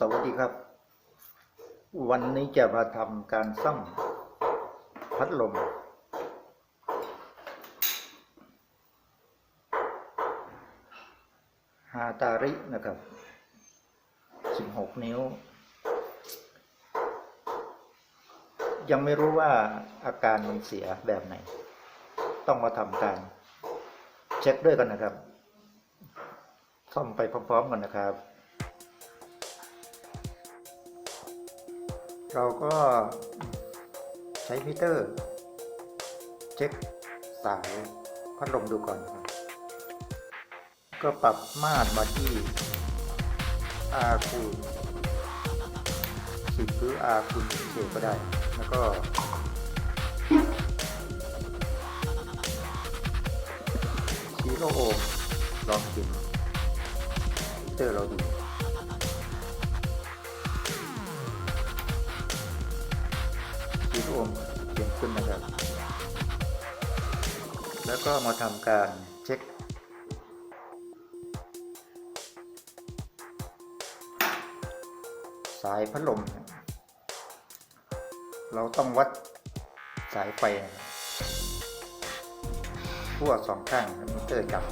สวัสดีครับ วันนี้จะมาทำการซ่อมพัดลม ฮาตารินะครับ 16 นิ้ว ยังไม่รู้ว่าอาการมันเสียแบบไหน ต้องมาทำการ เช็คด้วยกันนะครับ ซ่อมไปพร้อมๆกันนะครับ เราก็ใช้มิเตอร์ เช็คสายพัดลมดูก่อนครับ ก็ปรับมาตรมาที่ R คูณ10หรือ R คูณ10ก็ได้ แล้วก็ซีโร่โอห์มลองกินมิเตอร์เราดู ขึ้นนะครับ แล้วก็มาทำการเช็ค สายพัดลม เราต้องวัดสายไฟทั่วสองข้างมิเตอร์จับ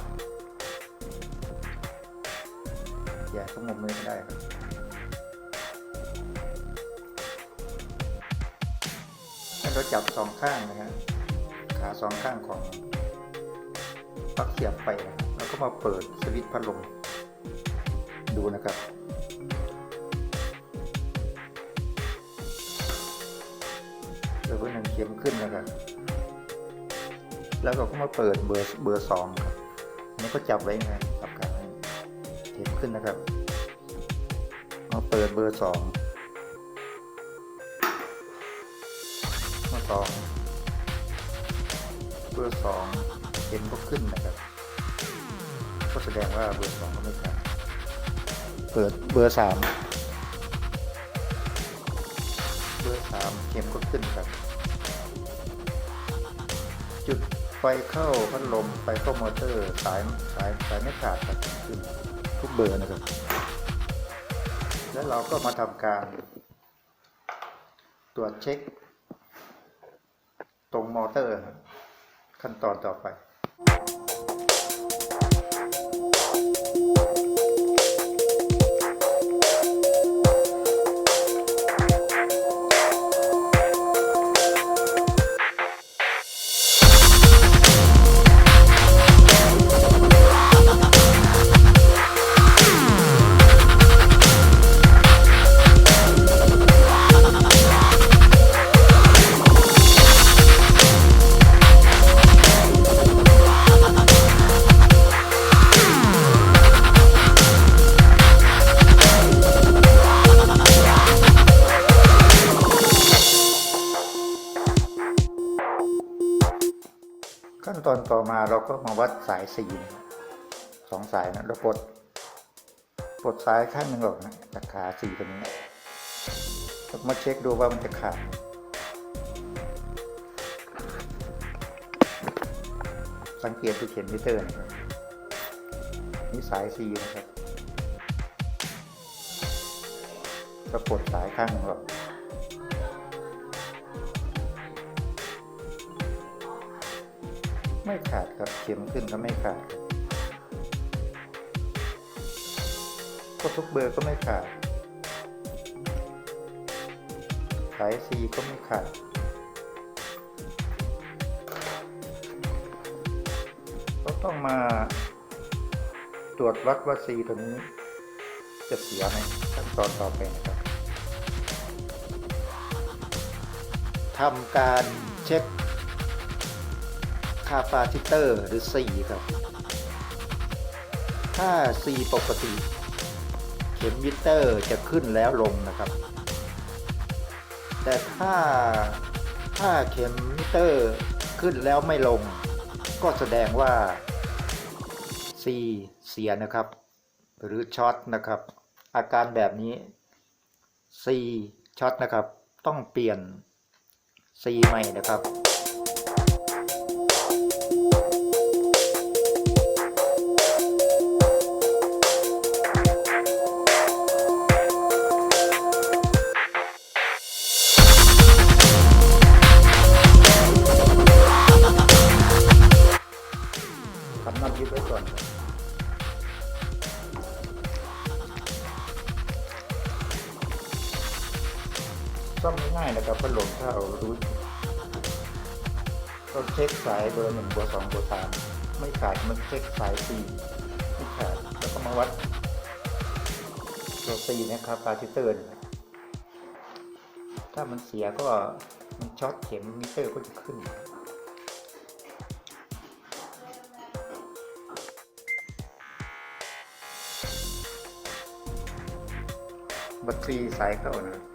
อย่าต้องมมือก็ได้ครับ เราจับสองข้างนะฮะขาสองข้างของปลั๊กเสียบไฟนะแล้วก็มาเปิดสวิตช์พัดลมดูนะครับเบอร์หนึ่งเข็มขึ้นนะครับ แล้วเราก็มาเปิดเบอร์เบอร์สองครับนนี้ก็จับไว้นะครับจับกลางไว้เข็มขึ้นนะครับ มาเปิดเบอร์สอง สองเบอร์สองเข็มก็ขึ้นนะครับก็แสดงว่าเบอร์สองก็ไม่ขาดเปิดเบอร์สามเบอร์สามเข็มก็ขึ้นครับ จุดไฟเข้าพัดลมไฟเข้ามอเตอร์สายสายสายไม่ขาดครับขึ้นทุกเบอร์นะครับ แล้วเราก็มาทำการ ตรวจเช็ค ตรงมอเตอร์ขั้นตอนต่อไป ขั้นตอนต่อมาเราก็มาวัดสายสีนสองสายนะเราปลดปลดสายข้างหนึ่งออกนะจากขาสีตรงนี้แล้วมาเช็คดูว่ามันจะขาดสังเกตดูเข็มมิเตอร์นะครับนี่สายสีนะครับก็ปลดสายข้างหนึ่งออก ไม่ขาดครับเข็มขึ้นก็ไม่ขาดก็ทุกเบอร์ก็ไม่ขาด สายซีก็ไม่ขาดก็ต้องมาตรวจวัดว่าซีตัวนี้จะเสียไหมขั้นตอนต่อไปนะครับทำการเช็ค คาปาซิเตอร์หรือ C ครับ ถ้า C ปกติ เข็มมิเตอร์จะขึ้นแล้วลงนะครับ แต่ถ้าถ้าเข็มมิเตอร์ขึ้นแล้วไม่ลง ก็แสดงว่า C เสียนะครับ หรือช็อตนะครับ อาการแบบนี้ C ช็อตนะครับ ต้องเปลี่ยน C ใหม่นะครับายๆนะครับพัดลมถ้าเอารู้ก็เช็คสายเบอร์หนึ่งเบอร์สองเบอร์สามไม่ขาดมันเช็คสายสี่ไม่ขาดแล้วก็มาวัดตัวสี่นะครับปาซิเตอร์ถ้ามันเสียก็มันช็อตเข็มมิเตอร์ก็จะขึ้นบัตรีสายเข้านะ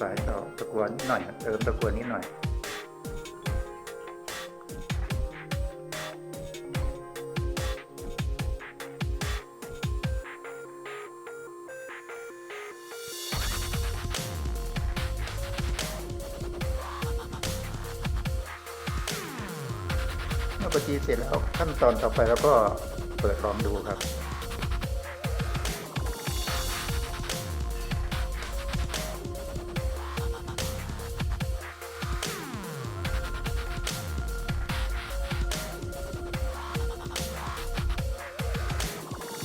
สายเข้าตะกวนนิดหน่อยเติมตะกวนนิดหน่อยเมื่อปฏิเสร็จแล้วขั้นตอนต่อไปแล้วก็เปิดลองดูครับ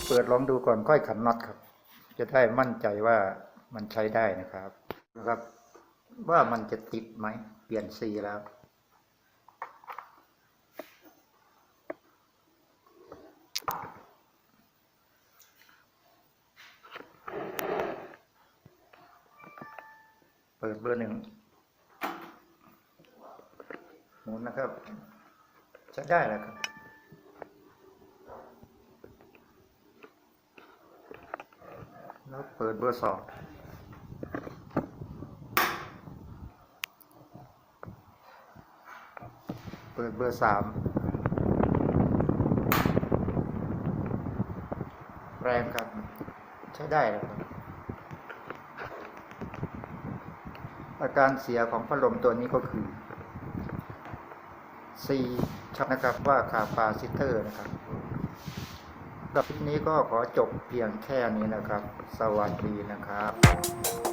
เปิดลองดูก่อนค่อยขันน็อตครับ จะได้มั่นใจว่ามันใช้ได้นะครับนะครับ ว่ามันจะติดไหมเปลี่ยนสีแล้วเปิดเบอร์หนึ่งหมุนนะครับ ใช้ได้แล้วครับ แล้วเปิดเบอร์สองเปิดเบอร์สามแรงครับ ใช้ได้แล้วครับ อาการเสียของพัดลมตัวนี้ก็คือ C ชัดนะครับว่าคาปาซิเตอร์นะครับ รับคลิปนี้ก็ขอจบเพียงแค่นี้นะครับ สวัสดีนะครับ